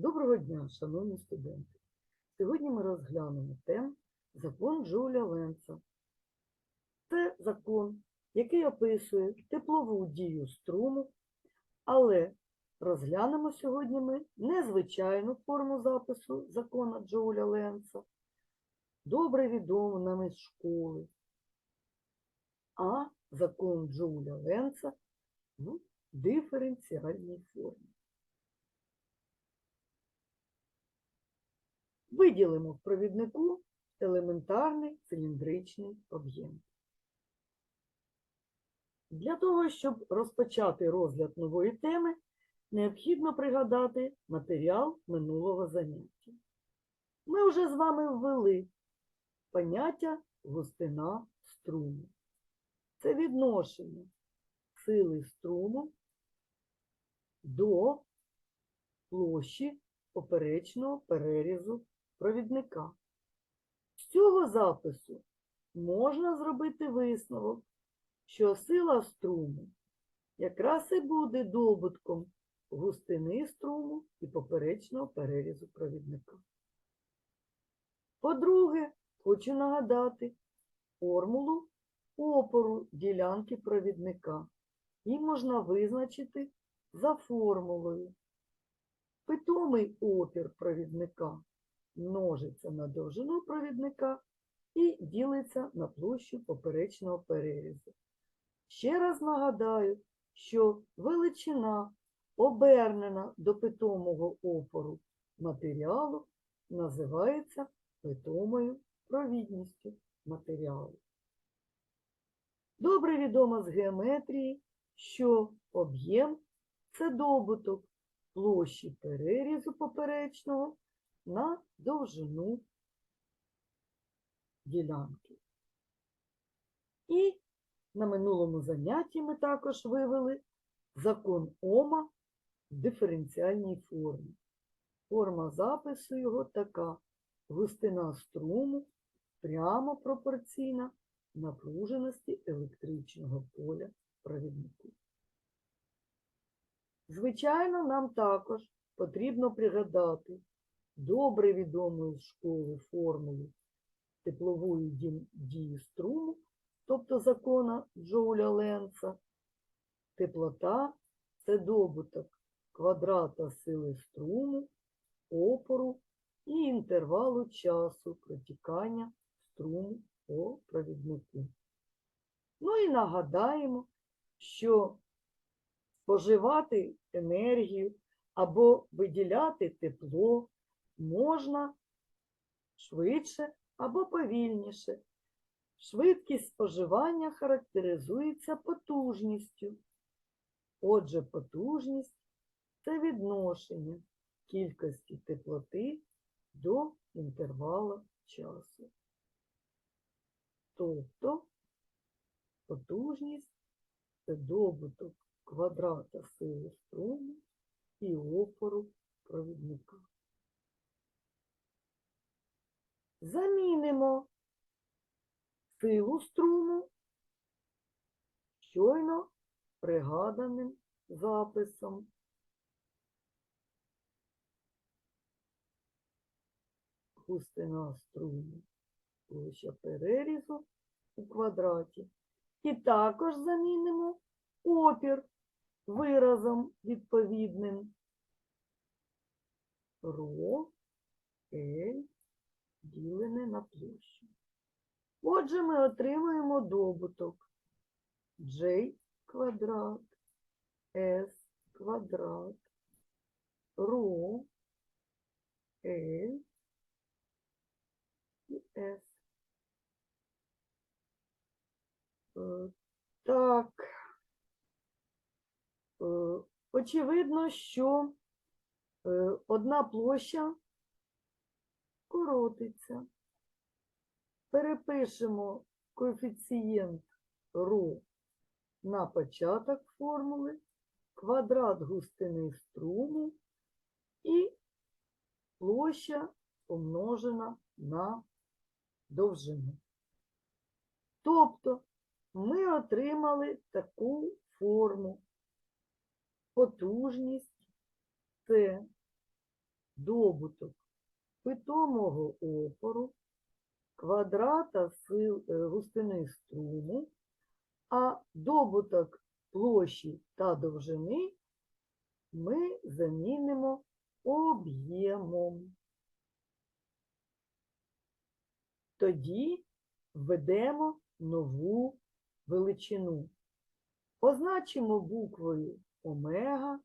Доброго дня, шановні студенти! Сьогодні ми розглянемо тему закон Джоуля Ленца. Це закон, який описує теплову дію струму, але розглянемо сьогодні ми незвичайну форму запису закона Джоуля Ленца, добре відому нам із школи, а закон Джоуля Ленца в диференціальній формі. Виділимо в провіднику елементарний циліндричний об'єм. Для того, щоб розпочати розгляд нової теми, необхідно пригадати матеріал минулого заняття. Ми вже з вами ввели поняття густина струму. Це відношення сили струму до площі поперечного перерізу провідника. З цього запису можна зробити висновок, що сила струму якраз і буде добутком густини струму і поперечного перерізу провідника. По-друге, хочу нагадати формулу опору ділянки провідника. Її можна визначити за формулою. Питомий опір провідника множиться на довжину провідника і ділиться на площу поперечного перерізу. Ще раз нагадаю, що величина, обернена до питомого опору матеріалу, називається питомою провідністю матеріалу. Добре відомо з геометрії, що об'єм це добуток площі перерізу поперечного на довжину ділянки. І на минулому занятті ми також вивели закон Ома в диференціальній формі. Форма запису його така. Густина струму прямо пропорційна напруженості електричного поля провіднику. Звичайно, нам також потрібно пригадати добре відому з школи формулу теплової дії струму, тобто закона Джоуля Ленца. Теплота це добуток квадрата сили струму, опору і інтервалу часу протікання струму по провіднику. Ну і нагадаємо, що споживати енергію або виділяти тепло можна швидше або повільніше. Швидкість споживання характеризується потужністю. Отже, потужність це відношення кількості теплоти до інтервалу часу. Тобто потужність це добуток квадрата сили струму і опору провідника. Замінимо силу струму щойно пригаданим записом. Густина струму, площа перерізу у квадраті. І також замінимо опір виразом відповідним ро L ділене на площу. Отже, ми отримуємо добуток J квадрат, S квадрат, ро L і S. Е, Так, Е, очевидно, що е, одна площа коротиться. Перепишемо коефіцієнт ρ на початок формули, квадрат густини струму і площа помножена на довжину. Тобто ми отримали таку форму. Потужність це добуток питомого опору, квадрата сил е, густини струму, а добуток площі та довжини ми замінимо об'ємом. Тоді введемо нову величину. Позначимо буквою омега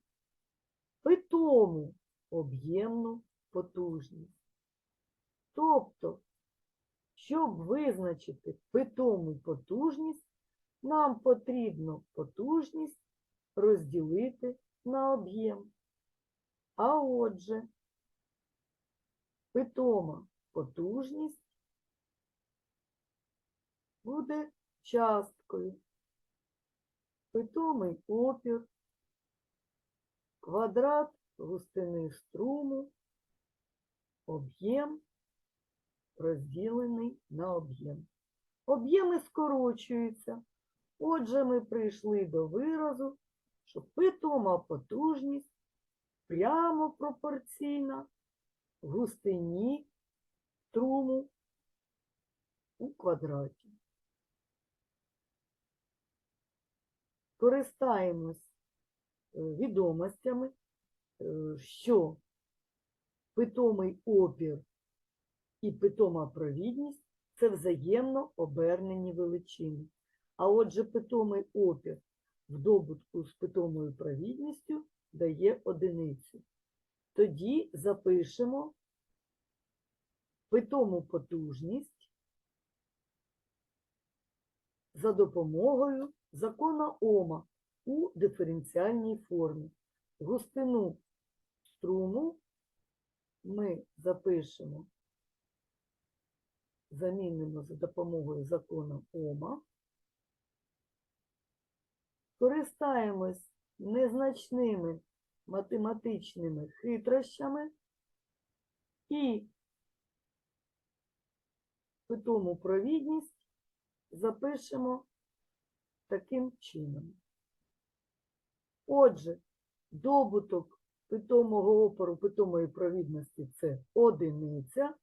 питому об'ємну потужність. Тобто, щоб визначити питому потужність, нам потрібно потужність розділити на об'єм. А отже, питома потужність буде часткою. Питомий опір, квадрат густини струму, об'єм розділений на об'єм. Об'єми скорочуються. Отже, ми прийшли до виразу, що питома потужність прямо пропорційна густині струму у квадраті. Користаємось е, відомостями, е, що питомий опір і питома провідність це взаємно обернені величини. А отже, питомий опір в добутку з питомою провідністю дає одиницю. Тоді запишемо питому потужність за допомогою закона Ома у диференціальній формі. Густину струму ми запишемо, замінимо за допомогою закона Ома. Користаємось незначними математичними хитрощами і питому провідність запишемо таким чином. Отже, добуток питомого опору питомої провідності це одиниця,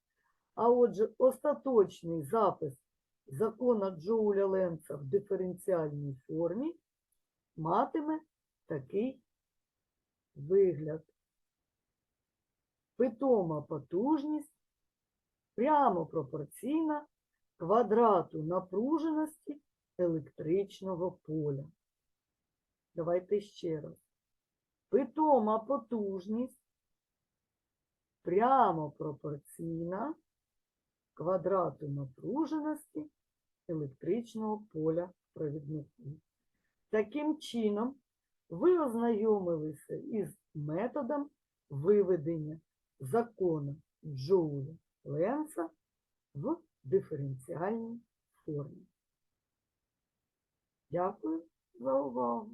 а отже, остаточний запис закона Джоуля Ленца в диференціальній формі матиме такий вигляд. Питома потужність прямо пропорційна квадрату напруженості електричного поля. Давайте ще раз. Питома потужність прямо пропорційна квадрату напруженості електричного поля провіднику. Таким чином, ви ознайомилися із методом виведення закону Джоуля Ленца в диференціальній формі. Дякую за увагу.